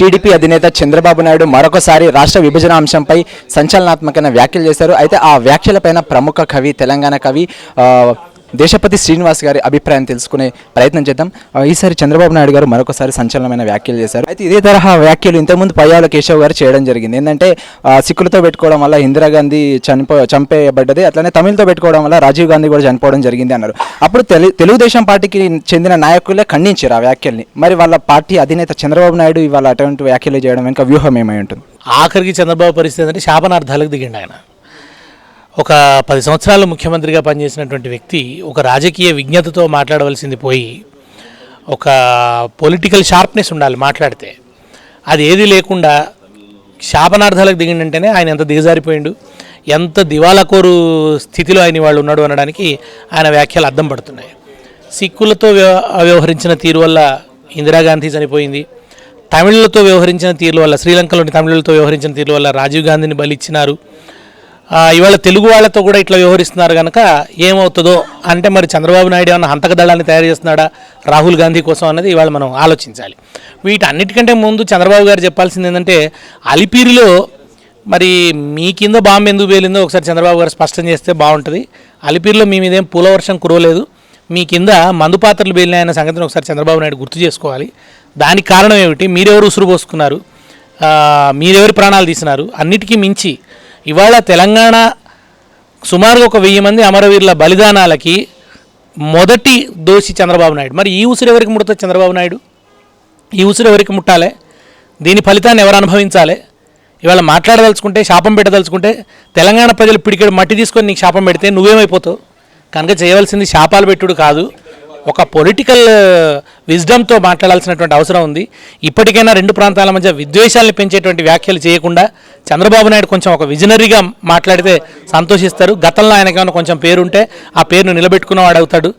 TDP అధినేత చంద్రబాబు నాయుడు మరొకసారి రాష్ట్ర విభజన అంశంపై సంచలనాత్మకమైన వ్యాఖ్యలు చేశారు. అయితే ఆ వ్యాఖ్యలపైన ప్రముఖ కవి తెలంగాణ కవి దేశపతి శ్రీనివాస్ గారి అభిప్రాయం తెలుసుకునే ప్రయత్నం చేద్దాం. ఈసారి చంద్రబాబు నాయుడు గారు మరొకసారి సంచలనమైన వ్యాఖ్యలు చేశారు. అయితే ఇదే తరహా వ్యాఖ్యలు ఇంతకుముందు పయ్యాల కేశవ్ గారు చేయడం జరిగింది. ఏంటంటే సిక్కులతో పెట్టుకోవడం వల్ల ఇందిరాగాంధీ చనిపో చంపేయబడ్డది. అట్లనే తమిళ్తో పెట్టుకోవడం వల్ల రాజీవ్ గాంధీ కూడా చనిపోవడం జరిగింది అన్నారు. అప్పుడు తెలు తెలుగుదేశం పార్టీకి చెందిన నాయకులే ఖండించారు ఆ వ్యాఖ్యల్ని. మరి వాళ్ళ పార్టీ అధినేత చంద్రబాబు నాయుడు ఇవాళ అటువంటి వ్యాఖ్యలు చేయడం వెనుక వ్యూహం ఏమై ఉంటుంది? ఆఖరికి చంద్రబాబు పరిస్థితి అంటే శాపనార్థాలకు దిగిండు ఆయన. ఒక పది సంవత్సరాలు ముఖ్యమంత్రిగా పనిచేసినటువంటి వ్యక్తి ఒక రాజకీయ విజ్ఞతతో మాట్లాడవలసింది పోయి ఒక పొలిటికల్ షార్ప్నెస్ ఉండాలి మాట్లాడితే. అది ఏది లేకుండా శాపనార్థాలకు దిగిండంటేనే ఆయన ఎంత దిగజారిపోయిండు ఎంత దివాలకోరు స్థితిలో ఆయన వాళ్ళు ఉన్నాడు అనడానికి ఆయన వ్యాఖ్యలు అర్థం పడుతున్నాయి. సిక్కులతో వ్యవ- వ్యవహరించిన తీరు వల్ల ఇందిరాగాంధీ చనిపోయింది. తమిళులతో వ్యవహరించిన తీరు వల్ల శ్రీలంకలోని తమిళులతో వ్యవహరించిన తీరు వల్ల రాజీవ్ గాంధీని బలిచ్చినారు ఇవాళ తెలుగు వాళ్ళతో కూడా ఇట్లా వ్యవహరిస్తున్నారు కనుక ఏమవుతుందో అంటే మరి చంద్రబాబు నాయుడు ఏమన్నా హంతక దళాన్ని తయారు చేస్తున్నాడా? రాహుల్ గాంధీ కోసం అన్నది ఇవాళ మనం ఆలోచించాలి. వీటన్నిటికంటే ముందు చంద్రబాబు గారు చెప్పాల్సింది ఏంటంటే అలిపిరిలో మరి మీ కింద బాంబు ఎందుకు పేలిందో ఒకసారి చంద్రబాబు గారు స్పష్టం చేస్తే బాగుంటుంది. అలిపిరిలో మీ మీదేం పూలవర్షం కురవలేదు. మీ కింద మందు పాత్రలు పేలినాయన్న సంగతిని ఒకసారి చంద్రబాబు నాయుడు గుర్తు చేసుకోవాలి. దానికి కారణం ఏమిటి? మీరెవరు ఉసురు పోసుకున్నారు? మీరెవరు ప్రాణాలు తీసినారు? అన్నిటికీ మించి ఇవాళ తెలంగాణ సుమారుగా ఒక వెయ్యి మంది అమరవీరుల బలిదానాలకి మొదటి దోషి చంద్రబాబు నాయుడు. మరి ఈ ఉసురు ఎవరికి ముడుతుంది చంద్రబాబు నాయుడు? ఈ ఉసిరి ఎవరికి ముట్టాలి? దీని ఫలితాన్ని ఎవరు అనుభవించాలి? ఇవాళ మాట్లాడదలుచుకుంటే శాపం పెట్టదలుచుకుంటే తెలంగాణ ప్రజలు పిడికెడు మట్టి తీసుకొని నీకు శాపం పెడితే నువ్వేమైపోతావు? కనుక చేయవలసింది శాపాలు పెట్టుడు కాదు. ఒక పొలిటికల్ విజ్డమ్తో uh, మాట్లాడాల్సినటువంటి అవసరం ఉంది. ఇప్పటికైనా రెండు ప్రాంతాల మధ్య విద్వేషాలను పెంచేటువంటి వ్యాఖ్యలు చేయకుండా చంద్రబాబు నాయుడు కొంచెం ఒక విజనరీగా మాట్లాడితే సంతోషిస్తారు. గతంలో ఆయనకేమైనా కొంచెం పేరుంటే ఆ పేరును నిలబెట్టుకున్నవాడు అవుతాడు.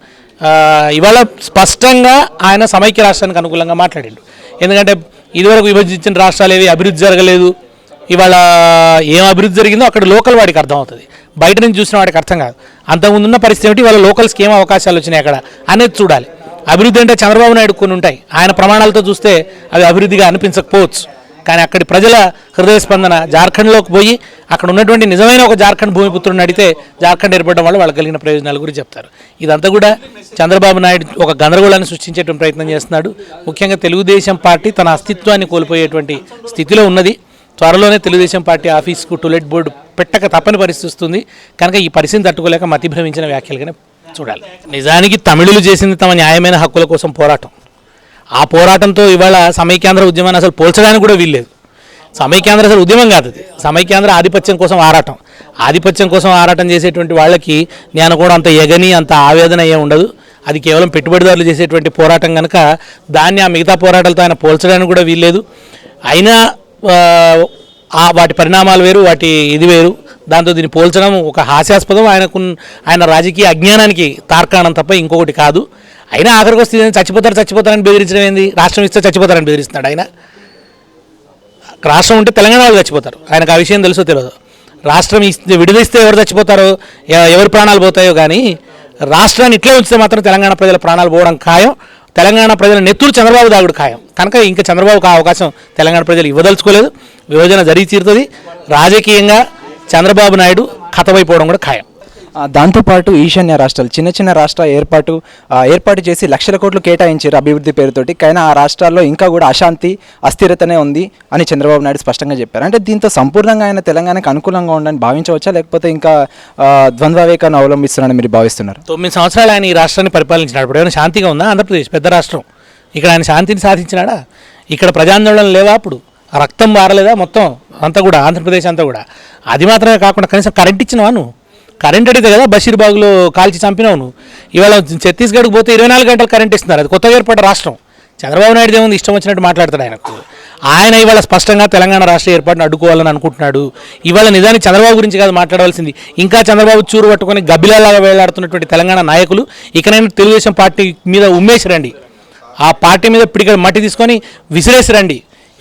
ఇవాళ స్పష్టంగా ఆయన సమైక్య రాష్ట్రానికి అనుకూలంగా మాట్లాడిండు. ఎందుకంటే ఇదివరకు విభజించిన రాష్ట్రాలు ఏవి అభివృద్ధి జరగలేదు. ఇవాళ ఏం అభివృద్ధి జరిగిందో అక్కడ లోకల్ వాడికి అర్థమవుతుంది. బయట నుంచి చూసిన వాడికి అర్థం కాదు. అంతకుముందు ఉన్న పరిస్థితి ఏమిటి? వాళ్ళ లోకల్స్కి ఏం అవకాశాలు వచ్చినాయి అక్కడ? అనేది చూడాలి. అభివృద్ధి అంటే చంద్రబాబు నాయుడు కొన్ని ఉంటాయి. ఆయన ప్రమాణాలతో చూస్తే అవి అభివృద్ధిగా అనిపించకపోవచ్చు. కానీ అక్కడి ప్రజల హృదయ స్పందన జార్ఖండ్లోకి పోయి అక్కడ ఉన్నటువంటి నిజమైన ఒక జార్ఖండ్ భూమిపుత్రుడిని అడిగితే జార్ఖండ్ ఏర్పడడం వల్ల వాళ్ళకి కలిగిన ప్రయోజనాల గురించి చెప్తారు. ఇదంతా కూడా చంద్రబాబు నాయుడు ఒక గందరగోళాన్ని సృష్టించేటువంటి ప్రయత్నం చేస్తున్నాడు. ముఖ్యంగా తెలుగుదేశం పార్టీ తన అస్తిత్వాన్ని కోల్పోయేటువంటి స్థితిలో ఉన్నది. త్వరలోనే తెలుగుదేశం పార్టీ ఆఫీస్కు టూలెట్ బోర్డు పెట్టక తప్పని పరిస్థితి వస్తుంది. కనుక ఈ పరిస్థితిని తట్టుకోలేక మతిభ్రమించిన వ్యాఖ్యలుగానే చూడాలి. నిజానికి తమిళులు చేసింది తమ న్యాయమైన హక్కుల కోసం పోరాటం. ఆ పోరాటంతో ఇవాళ సమైక్యాంధ్ర ఉద్యమాన్ని అసలు పోల్చడానికి కూడా వీల్లేదు. సమైక్యాంధ్ర అసలు ఉద్యమం కాదు అది. సమైక్యాంధ్ర ఆధిపత్యం కోసం ఆరాటం. ఆధిపత్యం కోసం ఆరాటం చేసేటువంటి వాళ్ళకి నేను కూడా అంత ఎగని అంత ఆవేదన ఏ ఉండదు. అది కేవలం పెట్టుబడిదారులు చేసేటువంటి పోరాటం కనుక దాన్ని ఆ మిగతా పోరాటాలతో ఆయన పోల్చడానికి కూడా వీల్లేదు. అయినా వాటి పరిణామాలు వేరు వాటి ఇది వేరు. దాంతో దీన్ని పోల్చడం ఒక హాస్యాస్పదం. ఆయనకు ఆయన రాజకీయ అజ్ఞానానికి తార్కాణం తప్ప ఇంకొకటి కాదు. అయినా ఆఖరికి వస్తే చచ్చిపోతారు చచ్చిపోతారని బెదిరించడం ఏంది? రాష్ట్రం ఇస్తే చచ్చిపోతారని బెదిరిస్తున్నాడు ఆయన. రాష్ట్రం ఉంటే తెలంగాణ వాళ్ళు చచ్చిపోతారు. ఆయనకు ఆ విషయం తెలుసో తెలియదు రాష్ట్రం ఇస్తే విడుదలిస్తే ఎవరు చచ్చిపోతారో ఎవరి ప్రాణాలు పోతాయో కానీ రాష్ట్రాన్ని ఇట్లే ఉంచితే మాత్రం తెలంగాణ ప్రజల ప్రాణాలు పోవడం ఖాయం. తెలంగాణ ప్రజల నెత్తురు చంద్రబాబు దాగుడు ఖాయం. కనుక ఇంకా చంద్రబాబుకు ఆ అవకాశం తెలంగాణ ప్రజలు ఇవ్వదలుచుకోలేదు. విభజన జరిగి తీరుతుంది. రాజకీయంగా చంద్రబాబు నాయుడు కథమైపోవడం కూడా ఖాయం. దాంతోపాటు ఈశాన్య రాష్ట్రాలు చిన్న చిన్న రాష్ట్ర ఏర్పాటు ఏర్పాటు చేసి లక్షల కోట్లు కేటాయించారు అభివృద్ధి పేరుతోటి. కానీ ఆ రాష్ట్రాల్లో ఇంకా కూడా అశాంతి అస్థిరతనే ఉంది అని చంద్రబాబు నాయుడు స్పష్టంగా చెప్పారు. అంటే దీంతో సంపూర్ణంగా ఆయన తెలంగాణకు అనుకూలంగా ఉండని భావించవచ్చా? లేకపోతే ఇంకా ద్వంద్వవేకాన్ని అవలంబిస్తున్నారని మీరు భావిస్తున్నారు? తొమ్మిది సంవత్సరాలు ఆయన ఈ రాష్ట్రాన్ని పరిపాలించినప్పుడు ఏమైనా శాంతిగా ఉందా? ఆంధ్రప్రదేశ్ పెద్ద రాష్ట్రం. ఇక్కడ ఆయన శాంతిని సాధించినాడా? ఇక్కడ ప్రజాందోళన లేవా అప్పుడు? రక్తం మారలేదా మొత్తం? అంతా కూడా ఆంధ్రప్రదేశ్ అంతా కూడా. అది మాత్రమే కాకుండా కనీసం కరెంట్ ఇచ్చినవా నువ్వు? కరెంట్ అడిగితే కదా బషీర్బాగ్లో కాల్చి చంపినావు నువ్వు. ఇవాళ ఛత్తీస్గఢ్కి పోతే ఇరవై నాలుగు గంటలు కరెంట్ ఇస్తున్నారు. అది కొత్తగా ఏర్పడ్డ రాష్ట్రం. చంద్రబాబు నాయుడు ఏముంది? ఇష్టం వచ్చినట్టు మాట్లాడతాడు ఆయనకు. ఆయన ఇవాళ స్పష్టంగా తెలంగాణ రాష్ట్ర ఏర్పాటును అడ్డుకోవాలని అనుకుంటున్నాడు. ఇవాళ నిజానికి చంద్రబాబు గురించి కాదు మాట్లాడవలసింది. ఇంకా చంద్రబాబు చూరు పట్టుకొని గబ్బిలాగా వేలాడుతున్నటువంటి తెలంగాణ నాయకులు ఇకనైనా తెలుగుదేశం పార్టీ మీద ఉమ్మేసి రండి. ఆ పార్టీ మీద పిడికడ మట్టి తీసుకొని విసిరేసి రండి.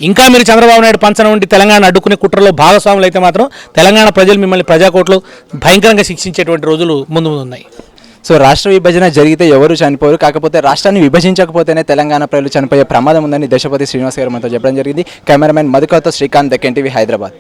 ఇంకా మీరు చంద్రబాబు నాయుడు పంచన ఉండి తెలంగాణ అడ్డుకునే కుట్రలో భాగస్వాములు అయితే మాత్రం తెలంగాణ ప్రజలు మిమ్మల్ని ప్రజాకోట్లు భయంకరంగా శిక్షించేటువంటి రోజులు ముందు ముందు ఉన్నాయి. సో రాష్ట్ర విభజన జరిగితే ఎవరు చనిపోరు కాకపోతే రాష్ట్రాన్ని విభజించకపోతేనే తెలంగాణ ప్రజలు చనిపోయే ప్రమాదం ఉందని దశపతి శ్రీనివాస్ గారు మనతో చెప్పడం జరిగింది. కెమెరామెన్ మధుకర్తో శ్రీకాంత్ దెక్కెన్ టీవీ హైదరాబాద్.